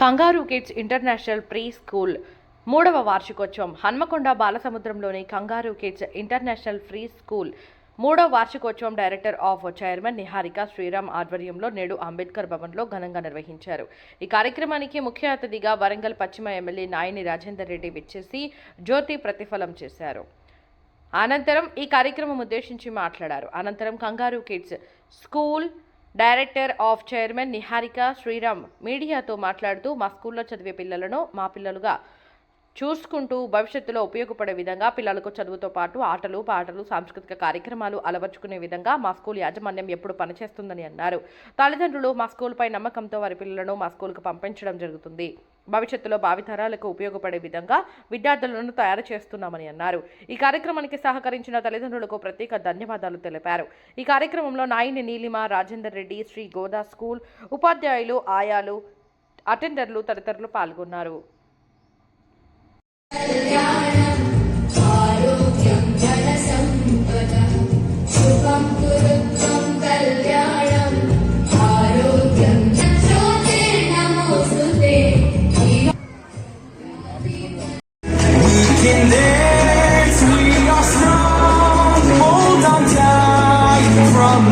కంగారు kids international pre school మూడవ వార్షికోత్సవం. హన్మకొండ బాలసముద్రంలోని కంగారు కిడ్స్ ఇంటర్నేషనల్ ఫ్రీ స్కూల్ మూడవ వార్షికోత్సవం director of chairman Niharika Sriram ఆధ్వర్యంలో నేడు అంబేద్కర్ భవన్లో ఘనంగా నిర్వహించారు. ఈ కార్యక్రమానికి ముఖ్య అతిథిగా వరంగల్ పశ్చిమ ఎమ్మెల్యే నాయని రాజేందర్ రెడ్డి విచ్చేసి జ్యోతి ప్రతిఫలం చేశారు. అనంతరం ఈ కార్యక్రమం ఉద్దేశించి మాట్లాడారు. అనంతరం kangaroo kids school director of chairman Niharika Sriram మీడియాతో మాట్లాడుతూ మా స్కూల్లో చదివే పిల్లలను మా పిల్లలుగా చూసుకుంటూ భవిష్యత్తులో ఉపయోగపడే విధంగా పిల్లలకు చదువుతో పాటు ఆటలు పాటలు సాంస్కృతిక కార్యక్రమాలు అలవర్చుకునే విధంగా మా స్కూల్ యాజమాన్యం ఎప్పుడు పనిచేస్తుందని అన్నారు. తల్లిదండ్రులు మా స్కూల్పై నమ్మకంతో వారి పిల్లలను మా స్కూల్కు పంపించడం జరుగుతుంది. భవిష్యత్తులో భావితరాలకు ఉపయోగపడే విధంగా విద్యార్థులను తయారు చేస్తున్నామని అన్నారు. ఈ కార్యక్రమానికి సహకరించిన తల్లిదండ్రులకు ప్రత్యేక ధన్యవాదాలు తెలిపారు. ఈ కార్యక్రమంలో నాయిని నీలిమ రాజేందర్ రెడ్డి శ్రీ గోదా స్కూల్ ఉపాధ్యాయులు ఆయాలు అటెండర్లు తదితరులు పాల్గొన్నారు.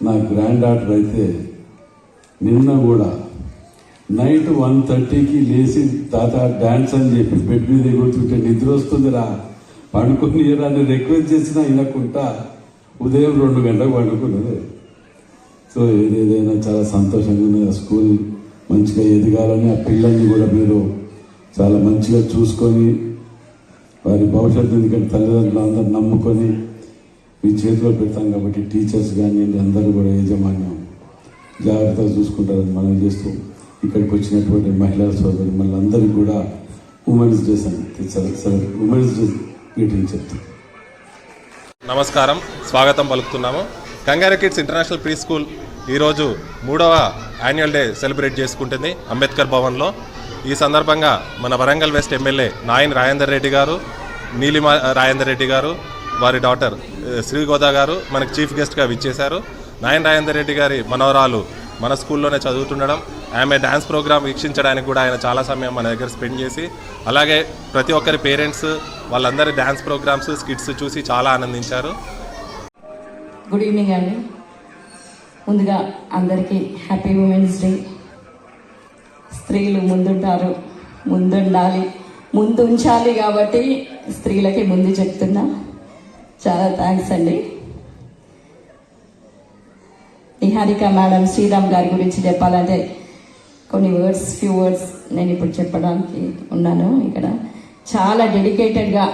నా గ్రాండ్ డాటర్ అయితే నిన్న కూడా నైట్ వన్ థర్టీకి లేచి తాత డాన్స్ అని చెప్పి బెడ్ మీద కూర్చుంటే నిద్ర వస్తుందిరా. పండుకొని అని రిక్వెస్ట్ చేసినా వినకుండా ఉదయం రెండు గంటలకు పండుకున్నది. సో ఏదేదైనా చాలా సంతోషంగా ఉంది ఆ స్కూల్. మంచిగా ఎదగాలని ఆ పిల్లల్ని కూడా మీరు చాలా మంచిగా చూసుకొని వారి భవిష్యత్తు ఎందుకంటే తల్లిదండ్రులు అందరూ నమ్ముకొని మీ చేతిలో పెడతాం కాబట్టి టీచర్స్ కానివ్వండి అందరూ కూడా యాజమాన్యం. జాగ్రత్తగా చూసుకుంటారని మనం చేస్తూ ఇక్కడికి వచ్చినటువంటి మహిళా సోదరి మళ్ళీ అందరికీ కూడా ఉమెన్స్ డే సరే ఉమెన్స్ డే మీటింగ్ చెప్తాం. నమస్కారం స్వాగతం పలుకుతున్నాము. కంగారు కిడ్స్ ఇంటర్నేషనల్ ప్రీ స్కూల్ ఈరోజు మూడవ యాన్యువల్ డే సెలబ్రేట్ చేసుకుంటుంది అంబేద్కర్ భవన్లో. ఈ సందర్భంగా మన వరంగల్ వెస్ట్ ఎమ్మెల్యే నాయన్ రాజేందర్ రెడ్డి గారు నీలిమ రాజేందర్ రెడ్డి గారు వారి డాటర్ శ్రీ గోదా గారు మనకు చీఫ్ గెస్ట్గా విచ్చేశారు. నాయన్ రాజేందర్ రెడ్డి గారి మనవరాలు మన స్కూల్లోనే చదువుతుండడం ఆమె డ్యాన్స్ ప్రోగ్రామ్ వీక్షించడానికి కూడా ఆయన చాలా సమయం మన దగ్గర స్పెండ్ చేసి అలాగే ప్రతి ఒక్కరి పేరెంట్స్ వాళ్ళందరి డ్యాన్స్ ప్రోగ్రామ్స్ స్కిట్స్ చూసి చాలా ఆనందించారు. గుడ్ ఈవినింగ్ అండి. ముందుగా అందరికీ హ్యాపీ ఉమెన్స్ డే స్త్రీలు ముందుంటారు ముందుండాలి ముందుంచాలి కాబట్టి స్త్రీలకి ముందు చెప్తున్నా. చాలా థ్యాంక్స్ అండి. నిహారిక మేడం శ్రీరామ్ గారి గురించి చెప్పాలంటే కొన్ని వర్డ్స్ ఫ్యూ వర్డ్స్ నేను ఇప్పుడు చెప్పడానికి ఉన్నాను ఇక్కడ. చాలా డెడికేటెడ్గా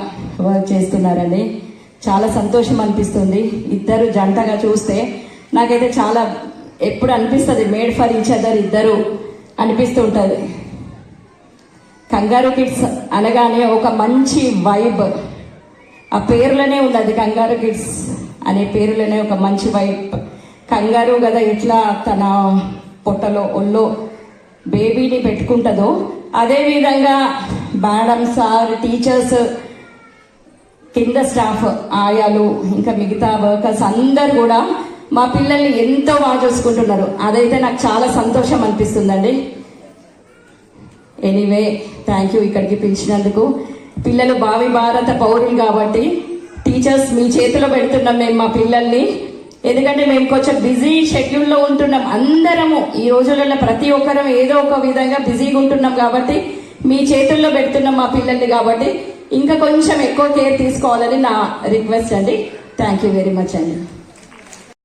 వర్క్ చేస్తున్నారండి. చాలా సంతోషం అనిపిస్తుంది. ఇద్దరు జంటగా చూస్తే నాకైతే చాలా ఎప్పుడు అనిపిస్తుంది మేడ్ ఫర్ ఈచ్ అదర్ ఇద్దరు అనిపిస్తూ ఉంటుంది కంగారు కిడ్స్ అనగానే ఒక మంచి వైబ్ ఆ పేరులోనే ఉంది. అది కంగారు కిడ్స్ అనే పేరులోనే ఒక మంచి వైపు కంగారు కదా ఎట్లా తన పొట్టలో ఒళ్ళో బేబీని పెట్టుకుంటుందో. అదేవిధంగా మేడం సార్ టీచర్స్ కింద స్టాఫ్ ఆయాలు ఇంకా మిగతా వర్కర్స్ అందరు కూడా మా పిల్లల్ని ఎంతో బాగా చూసుకుంటున్నారు. అదైతే నాకు చాలా సంతోషం అనిపిస్తుందండి. ఎనీవే థ్యాంక్ యూ ఇక్కడికి పిలిచినందుకు. పిల్లలు భావి భారత పౌరులు కాబట్టి టీచర్స్ మీ చేతిలో పెడుతున్నాం మేము మా పిల్లల్ని. ఎందుకంటే మేము కొంచెం బిజీ షెడ్యూల్లో ఉంటున్నాం. అందరము ఈ రోజులలో ప్రతి ఒక్కరం ఏదో ఒక విధంగా బిజీగా ఉంటున్నాం కాబట్టి మీ చేతుల్లో పెడుతున్నాం మా పిల్లల్ని కాబట్టి ఇంకా కొంచెం ఎక్కువ కేర్ తీసుకోవాలని నా రిక్వెస్ట్ అండి. థ్యాంక్ యూ వెరీ మచ్ అండి.